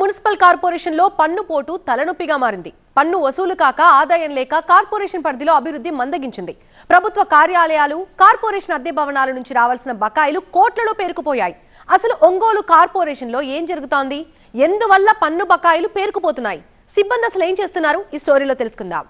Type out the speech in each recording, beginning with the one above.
Municipal కార్పొరేషన్లో పన్ను పోటు తలనొప్పిగా మారింది. పన్ను వసూలు కాక ఆదాయం లేక కార్పొరేషన్ పరిధిలో అభివృద్ధి మందగించింది. ప్రభుత్వ కార్యాలయాలు కార్పొరేషన్ అద్దె భవనాల నుంచి రావాల్సిన బకాయిలు కోట్లలో పేరుకుపోయాయి. అసలు ఒంగోలు కార్పొరేషన్లో ఏం జరుగుతోంది? ఎందువల్ల పన్ను బకాయిలు పేరుకుపోతున్నాయి? సిబ్బంది అసలు ఏం చేస్తున్నారు? ఈ స్టోరీలో తెలుసుకుందాం.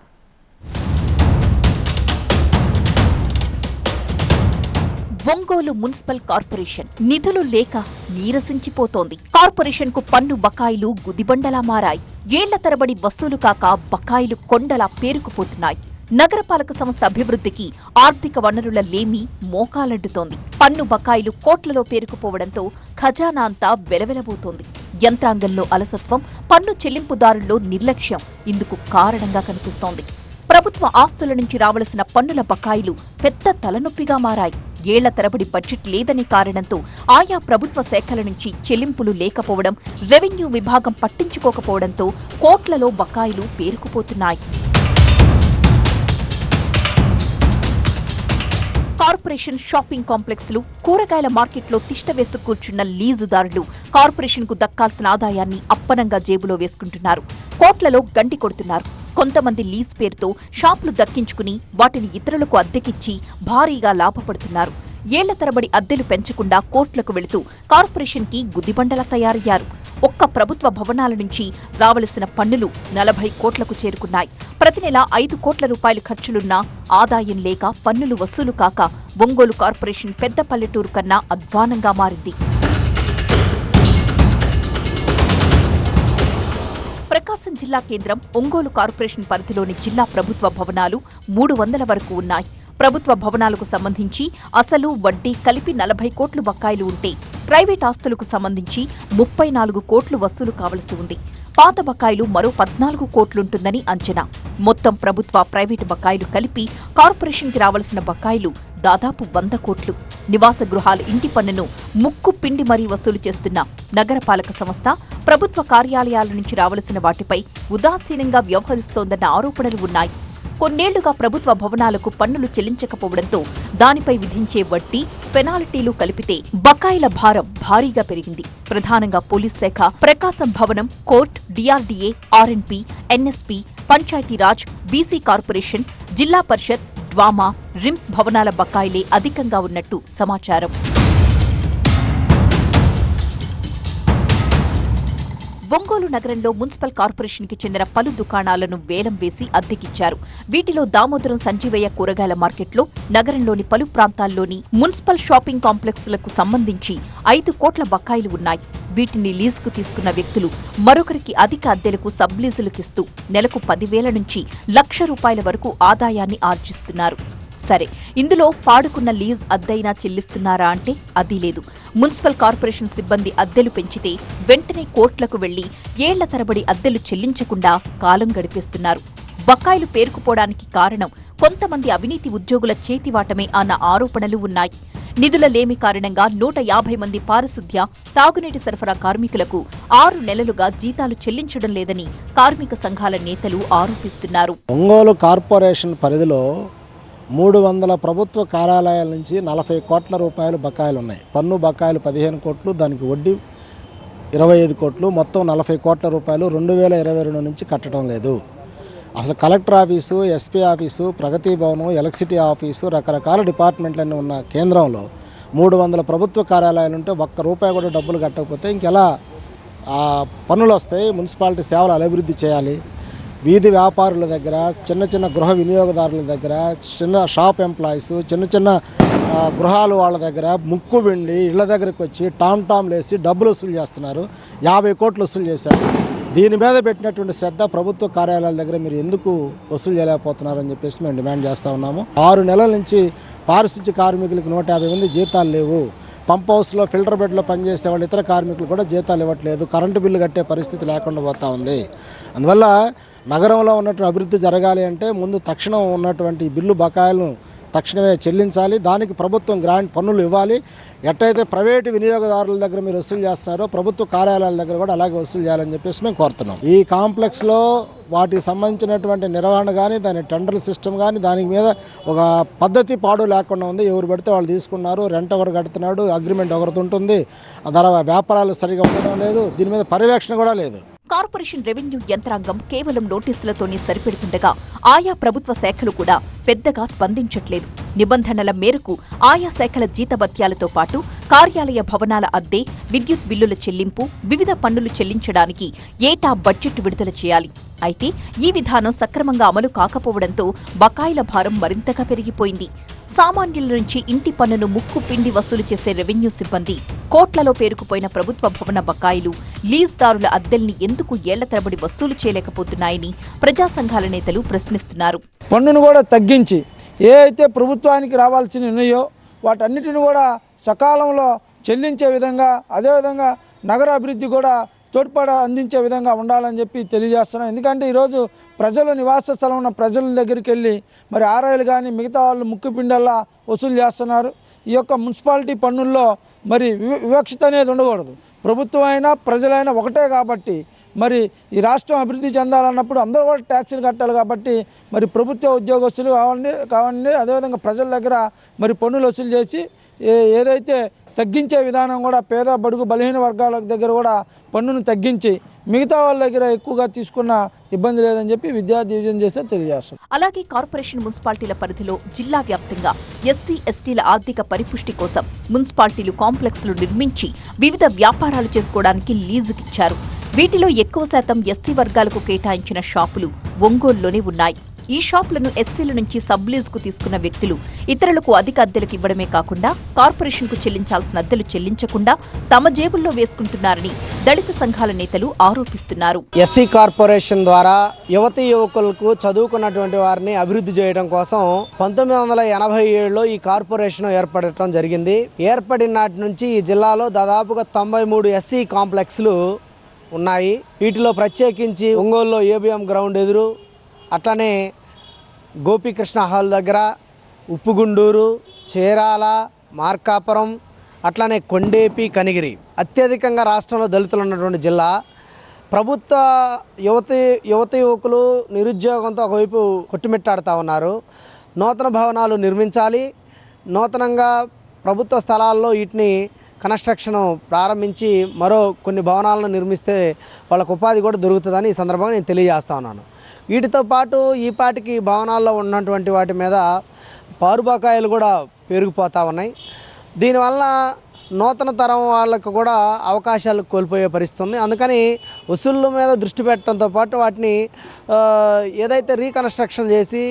ఒంగోలు మున్సిపల్ కార్పొరేషన్ నిధులు లేక నీరసించిపోతోంది. కార్పొరేషన్కు పన్ను బకాయిలు గుదిబండలా మారాయి. ఏళ్ళ తరబడి వసూలు కాక బకాయిలు కొండలా పేరుకుపోతున్నాయి. నగరపాలక సంస్థ అభివృద్ధికి ఆర్థిక వనరుల లేమి మోకాలడ్డుతోంది. పన్ను బకాయిలు కోట్లలో పేరుకుపోవడంతో ఖజానా అంతా వెలవెలబోతోంది. యంత్రాంగంలో అలసత్వం పన్ను చెల్లింపుదారుల్లో నిర్లక్ష్యం ఇందుకు కారణంగా కనిపిస్తోంది. ప్రభుత్వ ఆస్తుల నుంచి రావలసిన పన్నుల బకాయిలు పెద్ద తలనొప్పిగా మారాయి. ఏళ్ళ తరబడి బడ్జెట్ లేదనే కారణంతో ఆయా ప్రభుత్వ శాఖల నుంచి చెల్లింపులు లేకపోవడం రెవెన్యూ విభాగం పట్టించుకోకపోవడంతో కోట్లలో బకాయిలు పేరుకుపోతున్నాయి. కార్పొరేషన్ షాపింగ్ కాంప్లెక్స్లు కూరగాయల మార్కెట్లో తిష్టవేసు కూర్చున్న లీజుదారులు కార్పొరేషన్కు దక్కాల్సిన ఆదాయాన్ని అప్పనంగా జేబులో వేసుకుంటున్నారు. కోట్లలో గండి కొడుతున్నారు. కొంతమంది లీజ్ పేరుతో షాపులు దక్కించుకుని వాటిని ఇతరులకు అద్దెకిచ్చి భారీగా లాభపడుతున్నారు. ఏళ్ళ తరబడి అద్దెలు పెంచకుండా కోర్టులకు వెళుతూ కార్పొరేషన్కి గుదిబండలా తయారయ్యారు. ఒక్క ప్రభుత్వ భవనాల నుంచి రావలసిన పన్నులు నలభై కోట్లకు చేరుకున్నాయి. ప్రతి నెల ఐదు కోట్ల రూపాయలు ఖర్చులున్నా ఆదాయం లేక పన్నులు వసూలు కాక ఒంగోలు కార్పొరేషన్ పెద్ద పల్లెటూరు కన్నా అధ్వానంగా మారింది. ప్రకాశం జిల్లా కేంద్రం ఒంగోలు కార్పొరేషన్ పరిధిలోని జిల్లా ప్రభుత్వ భవనాలు మూడు వందల వరకు ఉన్నాయి. ప్రభుత్వ భవనాలకు సంబంధించి అసలు వడ్డీ కలిపి నలభై కోట్లు బకాయిలు ఉంటే ప్రైవేట్ ఆస్తులకు సంబంధించి ముప్పై నాలుగు కోట్లు వసూలు కావలసి ఉంది. పాత బకాయిలు మరో పద్నాలుగు కోట్లుంటుందని అంచనా. మొత్తం ప్రభుత్వ ప్రైవేటు బకాయిలు కలిపి కార్పొరేషన్కి రావలసిన బకాయిలు దాదాపు వంద కోట్లు. నివాస గృహాల ఇంటి పన్నును ముక్కు పిండి మరీ వసూలు చేస్తున్న నగరపాలక సంస్థ ప్రభుత్వ కార్యాలయాల నుంచి రావలసిన వాటిపై ఉదాసీనంగా వ్యవహరిస్తోందన్న ఆరోపణలు ఉన్నాయి. కొన్నేళ్ళుగా ప్రభుత్వ భవనాలకు పన్నులు చెల్లించకపోవడంతో దానిపై విధించే వడ్డీ పెనాల్టీలు కలిపితే బకాయిల భారం భారీగా పెరిగింది. ప్రధానంగా పోలీస్ శాఖ ప్రకాశం భవనం court DRDA RNP NSP Panchayati Raj BC corporation జిల్లా పరిషత్ డ్వామా రిమ్స్ భవనాల బకాయిలే అధికంగా ఉన్నట్టు సమాచారం. ఒంగోలు నగరంలో మున్సిపల్ కార్పొరేషన్కి చెందిన పలు దుకాణాలను వేలం వేసి అద్దెకిచ్చారు. వీటిలో దామోదరం సంజీవయ్య కూరగాయల మార్కెట్లో నగరంలోని పలు ప్రాంతాల్లోని మున్సిపల్ షాపింగ్ కాంప్లెక్స్లకు సంబంధించి ఐదు కోట్ల బకాయిలు ఉన్నాయి. వీటిని లీజుకు తీసుకున్న వ్యక్తులు మరొకరికి అధిక అద్దెలకు సబ్లీజులకిస్తూ నెలకు పదివేల నుంచి లక్ష రూపాయల వరకు ఆదాయాన్ని ఆర్జిస్తున్నారు. సరే ఇందులో పాడుకున్న లీజ్ అద్దైనా చెల్లిస్తున్నారా అంటే అది లేదు. మున్సిపల్ కార్పొరేషన్ సిబ్బంది అద్దెలు పెంచితే వెంటనే కోర్టులకు వెళ్ళి ఏళ్ళ తరబడి అద్దెలు చెల్లించకుండా కాలం గడిపేస్తున్నారు. బకాయిలు పేరుకుపోవడానికి కారణం కొంతమంది అవినీతి ఉద్యోగుల చేతివాటమే అన్న ఆరోపణలు ఉన్నాయి. నిధుల లేమి కారణంగా నూట యాభై మంది పారిశుద్ధ్య తాగునీటి సరఫరా కార్మికులకు ఆరు నెలలుగా జీతాలు చెల్లించడం లేదని కార్మిక సంఘాల నేతలు ఆరోపిస్తున్నారు. ఒంగోలు కార్పొరేషన్ పరిధిలో మూడు వందల ప్రభుత్వ కార్యాలయాల నుంచి నలభై కోట్ల రూపాయలు బకాయిలు ఉన్నాయి. పన్ను బకాయిలు పదిహేను కోట్లు దానికి వడ్డీ ఇరవై ఐదు కోట్లు మొత్తం నలభై కోట్ల రూపాయలు రెండు వేల ఇరవై రెండు నుంచి కట్టడం లేదు. అసలు కలెక్టర్ ఆఫీసు ఎస్పీ ఆఫీసు ప్రగతి భవనం ఎలక్ట్రిసిటీ ఆఫీసు రకరకాల డిపార్ట్మెంట్లన్నీ ఉన్న కేంద్రంలో మూడు వందల ప్రభుత్వ కార్యాలయాలు ఉంటే ఒక్క రూపాయి కూడా డబ్బులు కట్టకపోతే ఇంకెలా పనులు పన్నులు వస్తాయి? మున్సిపాలిటీ సేవలు అభివృద్ధి చేయాలి. వీధి వ్యాపారుల దగ్గర చిన్న చిన్న గృహ వినియోగదారుల దగ్గర చిన్న షాప్ ఎంప్లాయీస్ చిన్న చిన్న గృహాలు వాళ్ళ దగ్గర ముక్కు వెండి ఇళ్ళ దగ్గరికి వచ్చి టామ్ టామ్లు వేసి డబ్బులు వసూలు చేస్తున్నారు. యాభై కోట్లు వసూలు చేశారు. దీని మీద పెట్టినటువంటి శ్రద్ధ ప్రభుత్వ కార్యాలయాల దగ్గర మీరు ఎందుకు వసూలు చేయలేకపోతున్నారని చెప్పేసి మేము డిమాండ్ చేస్తూ ఉన్నాము. ఆరు నెలల నుంచి పారిశుద్ధ్య కార్మికులకు నూట యాభై మంది జీతాలు లేవు. పంప్ హౌస్లో ఫిల్టర్ బెడ్లో పనిచేసే వాళ్ళు ఇతర కార్మికులు కూడా జీతాలు ఇవ్వట్లేదు. కరెంటు బిల్లు కట్టే పరిస్థితి లేకుండా పోతా ఉంది. అందువల్ల నగరంలో ఉన్నటువంటి అభివృద్ధి జరగాలి అంటే ముందు తక్షణం ఉన్నటువంటి బిల్లు బకాయిలను తక్షణమే చెల్లించాలి. దానికి ప్రభుత్వం గ్రాంట్ పన్నులు ఇవ్వాలి. ఎట్టయితే ప్రైవేటు వినియోగదారుల దగ్గర మీరు వసూలు చేస్తున్నారో ప్రభుత్వ కార్యాలయాల దగ్గర కూడా అలాగే వసూలు చేయాలని చెప్పేసి మేము కోరుతున్నాం. ఈ కాంప్లెక్స్లో వాటికి సంబంధించినటువంటి నిర్వహణ కానీ దాని టెండర్ సిస్టమ్ కానీ దాని మీద ఒక పద్ధతి పాడు లేకుండా ఉంది. ఎవరు పెడితే వాళ్ళు తీసుకున్నారు. రెంట్ ఒకరు కడుతున్నాడు. అగ్రిమెంట్ ఒకరితో ఉంటుంది. ఆ ధర వ్యాపారాలు సరిగా ఉండడం లేదు. దీని మీద పర్యవేక్షణ కూడా లేదు. కార్పొరేషన్ రెవెన్యూ యంత్రాంగం కేవలం నోటీసులతోనే సరిపెడుతుండగా ఆయా ప్రభుత్వ శాఖలు కూడా పెద్దగా స్పందించట్లేదు. నిబంధనల మేరకు ఆయా శాఖల జీతభత్యాలతో పాటు కార్యాలయ భవనాల అద్దె విద్యుత్ బిల్లుల చెల్లింపు వివిధ పన్నులు చెల్లించడానికి ఏటా బడ్జెట్ విడుదల చేయాలి. అయితే ఈ విధానం సక్రమంగా అమలు కాకపోవడంతో బకాయిల భారం మరింతగా పెరిగిపోయింది. సామాన్యుల నుంచి ఇంటి పన్నును ముక్కు పిండి వసూలు చేసే రెవెన్యూ సిబ్బంది. కోట్లలో పేరుకుపోయిన ప్రభుత్వ భవన బకాయిలు లీజ్దారుల అద్దెల్ని ఎందుకు ఏళ్ళ తరబడి వసూలు చేయలేకపోతున్నాయని ప్రజా సంఘాల నేతలు ప్రశ్నిస్తున్నారు. పన్నును కూడా తగ్గించి ఏ అయితే ప్రభుత్వానికి రావాల్సిన ఉన్నాయో వాటన్నిటిని కూడా సకాలంలో చెల్లించే విధంగా అదేవిధంగా నగర అభివృద్ధి కూడా తోడ్పాటు అందించే విధంగా ఉండాలని చెప్పి తెలియజేస్తున్నాం. ఎందుకంటే ఈరోజు ప్రజలు నివాస స్థలం ఉన్న ప్రజల దగ్గరికి వెళ్ళి మరి ఆర్ఐలు కానీ మిగతా వాళ్ళు ముక్కు పిండల్లా వసూలు చేస్తున్నారు. ఈ యొక్క మున్సిపాలిటీ పన్నుల్లో మరి వివక్షత అనేది ఉండకూడదు. ప్రభుత్వం అయినా ప్రజలైనా ఒకటే కాబట్టి మరి ఈ రాష్ట్రం అభివృద్ధి చెందాలన్నప్పుడు అందరూ కూడా ట్యాక్సీలు కట్టాలి కాబట్టి మరి ప్రభుత్వ ఉద్యోగస్తులు కావండి కావండి అదేవిధంగా ప్రజల దగ్గర మరి పన్నులు వసూలు చేసి ఏదైతే తగ్గించే విధానం కూడా పేద బడుగు బలహీన వర్గాల దగ్గర కూడా పన్నును తగ్గించి మిగతా వాళ్ళ దగ్గర ఎక్కువగా తీసుకున్న ఇబ్బంది లేదని చెప్పి విద్యార్థి విజయం చేస్తే తెలియజేస్తాం. అలాగే కార్పొరేషన్ మున్సిపాలిటీల పరిధిలో జిల్లా వ్యాప్తంగా ఎస్సీ ఎస్టీల ఆర్థిక పరిపుష్టి కోసం మున్సిపాలిటీలు కాంప్లెక్స్లు నిర్మించి వివిధ వ్యాపారాలు చేసుకోవడానికి లీజుకిచ్చారు. వీటిలో ఎక్కువ శాతం ఎస్సీ వర్గాలకు కేటాయించిన షాపులు ఒంగోలులోనే ఉన్నాయి. ఈ షాపులను ఎస్సీల నుంచి సబ్లీజ్కు తీసుకున్న వ్యక్తులు. ఇతరులకు అధిక అద్దెలకు ఇవ్వడమే కాకుండా కార్పొరేషన్కు చెల్లించాల్సిన అద్దెలు చెల్లించకుండా తమ జేబుల్లో వేసుకుంటున్నారని దళిత సంఘాల నేతలు ఆరోపిస్తున్నారు. ఎస్సీ కార్పొరేషన్ ద్వారా యువతి యువకులకు చదువుకున్నటువంటి వారిని అభివృద్ధి చేయడం కోసం పంతొమ్మిది వందల ఎనభై ఏడులో ఈ కార్పొరేషన్ ఏర్పడటం జరిగింది. ఏర్పడిన నాటి నుంచి ఈ జిల్లాలో దాదాపుగా తొంభై మూడు ఎస్సీ కాంప్లెక్స్లు ఉన్నాయి. వీటిలో ప్రత్యేకించి ఒంగోలులో ఏబిఎం గ్రౌండ్ ఎదురు అట్లనే గోపీకృష్ణ హాల్ దగ్గర ఉప్పుగుండూరు చీరాల మార్కాపురం అట్లానే కొండేపి కనిగిరి అత్యధికంగా రాష్ట్రంలో దళితులు ఉన్నటువంటి జిల్లా. ప్రభుత్వ యువతి యువత యువకులు నిరుద్యోగంతో ఒకవైపు కొట్టుమిట్టాడుతూ ఉన్నారు. నూతన భవనాలు నిర్మించాలి. నూతనంగా ప్రభుత్వ స్థలాల్లో వీటిని కన్స్ట్రక్షన్ ప్రారంభించి మరో కొన్ని భవనాలను నిర్మిస్తే వాళ్ళకు ఉపాధి కూడా దొరుకుతుందని ఈ సందర్భంగా నేను తెలియజేస్తా ఉన్నాను. వీటితో పాటు ఈ పాటికి భవనాల్లో ఉన్నటువంటి వాటి మీద పారుబకాయలు కూడా పెరిగిపోతూ ఉన్నాయి. దీనివల్ల నూతన తరం వాళ్ళకు కూడా అవకాశాలు కోల్పోయే పరిస్థితి ఉంది. అందుకని వసూళ్ళ మీద దృష్టి పెట్టడంతో పాటు వాటిని ఏదైతే రీకన్స్ట్రక్షన్ చేసి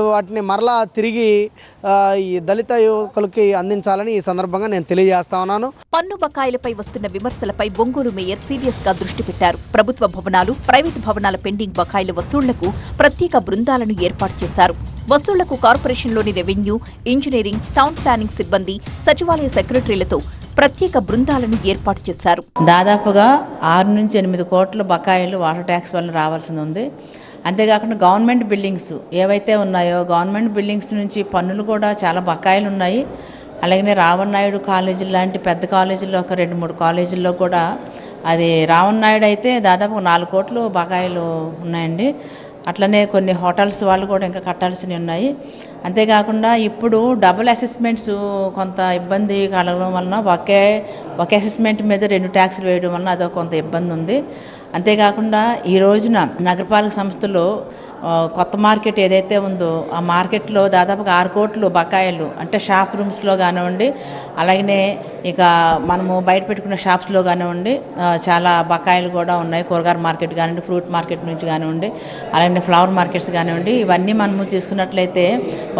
వాటిని మరలా తిరిగి ఆ, ఈ దళిత యువకులకి అందించాలని ఈ సందర్భంగా నేను తెలియజేస్తా ఉన్నాను. పన్ను బకాయిలపై వస్తున్న విమర్శలపై ఒంగోలు మేయర్ సీరియస్గా దృష్టి పెట్టారు. ప్రభుత్వ భవనాలు ప్రైవేటు భవనాల పెండింగ్ బకాయిల వసూళ్ళకు ప్రత్యేక బృందాలను ఏర్పాటు చేశారు. వసూళ్ళకు కార్పొరేషన్లోని రెవెన్యూ ఇంజనీరింగ్ టౌన్ ప్లానింగ్ సిబ్బంది సచివాలయ సెక్రటరీలతో ప్రత్యేక బృందాలను ఏర్పాటు చేశారు. దాదాపుగా ఆరు నుంచి ఎనిమిది కోట్ల బకాయిలు వాటర్ ట్యాక్స్ వల్ల రావాల్సింది ఉంది. అంతేకాకుండా గవర్నమెంట్ బిల్డింగ్స్ ఏవైతే ఉన్నాయో గవర్నమెంట్ బిల్డింగ్స్ నుంచి పన్నులు కూడా చాలా బకాయిలు ఉన్నాయి. అలాగనే రావణాయుడు కాలేజీ లాంటి పెద్ద కాలేజీల్లో ఒక రెండు మూడు కాలేజీల్లో కూడా అది రావణాయుడు అయితే దాదాపు నాలుగు కోట్లు బకాయిలు ఉన్నాయండి. అట్లనే కొన్ని హోటల్స్ వాళ్ళు కూడా ఇంకా కట్టాల్సినవి ఉన్నాయి. అంతేకాకుండా ఇప్పుడు డబుల్ అసెస్మెంట్స్ కొంత ఇబ్బంది కలగడం వలన ఒకే ఒకే అసెస్మెంట్ మీద రెండు ట్యాక్స్లు వేయడం వలన అదొక కొంత ఇబ్బంది ఉంది. అంతేకాకుండా ఈ రోజున నగరపాలక సంస్థలో కొత్త మార్కెట్ ఏదైతే ఉందో ఆ మార్కెట్లో దాదాపుగా ఆరు కోట్లు బకాయిలు అంటే షాప్ రూమ్స్లో కానివ్వండి అలాగనే ఇక మనము బయట పెట్టుకున్న షాప్స్లో కానివ్వండి చాలా బకాయిలు కూడా ఉన్నాయి. కూరగాయల మార్కెట్ కానివ్వండి ఫ్రూట్ మార్కెట్ నుంచి కానివ్వండి అలాగే ఫ్లవర్ మార్కెట్స్ కానివ్వండి ఇవన్నీ మనము తీసుకున్నట్లయితే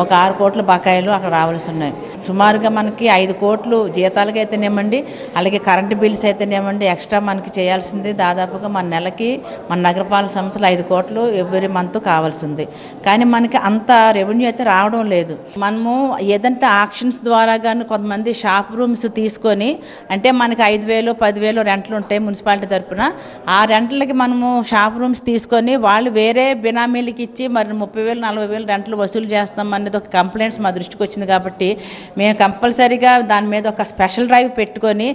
ఒక ఆరు కోట్ల బకాయిలు అక్కడ రావాల్సి ఉన్నాయి. సుమారుగా మనకి ఐదు కోట్లు జీతాలకి అయితేనేమండి అలాగే కరెంటు బిల్స్ అయితేనేమండి ఎక్స్ట్రా మనకి చేయాల్సింది దాదాపుగా మన మన నెలకి మన నగరపాలక సంస్థలు ఐదు కోట్లు ఎవ్రీ మంత్ కావాల్సింది. కానీ మనకి అంత రెవెన్యూ అయితే రావడం లేదు. మనము ఏదంటే ఆక్షన్స్ ద్వారా కానీ కొంతమంది షాప్ రూమ్స్ తీసుకొని అంటే మనకి ఐదు వేలు పదివేలు రెంట్లు ఉంటాయి మున్సిపాలిటీ తరపున. ఆ రెంట్లకి మనము షాప్ రూమ్స్ తీసుకొని వాళ్ళు వేరే బినామీలకి ఇచ్చి మరి ముప్పై వేలు నలభై వేలు రెంట్లు వసూలు చేస్తాం అనేది ఒక కంప్లైంట్స్ మా దృష్టికి వచ్చింది కాబట్టి మేము కంపల్సరీగా దాని మీద ఒక స్పెషల్ డ్రైవ్ పెట్టుకొని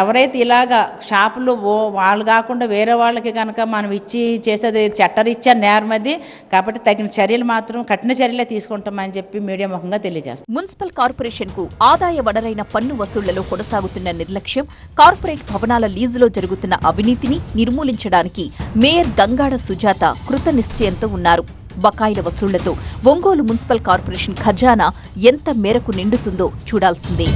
ఎవరైతే ఇలాగా షాపులు వాళ్ళు కాకుండా వేరే వాళ్ళకి కనుక మనం ఇచ్చి చేసేది చట్టరీత్యా నేరం అది కాబట్టి తగిన చర్యలు మాత్రం కఠిన చర్యలే తీసుకుంటామని చెప్పి మీడియా ముఖంగా తెలియజేస్తాం. మున్సిపల్ కార్పొరేషన్కు ఆదాయ వనరైన పన్ను వసూళ్ళలో కొనసాగుతున్న నిర్లక్ష్యం కార్పొరేట్ భవనాల లీజులో జరుగుతున్న అవినీతిని నిర్మూలించడానికి మేయర్ గంగాడ సుజాత కృత నిశ్చయంతో ఉన్నారు. బకాయిల వసూళ్ళతో ఒంగోలు మున్సిపల్ కార్పొరేషన్ ఖజానా ఎంత మేరకు నిండుతుందో చూడాల్సిందే.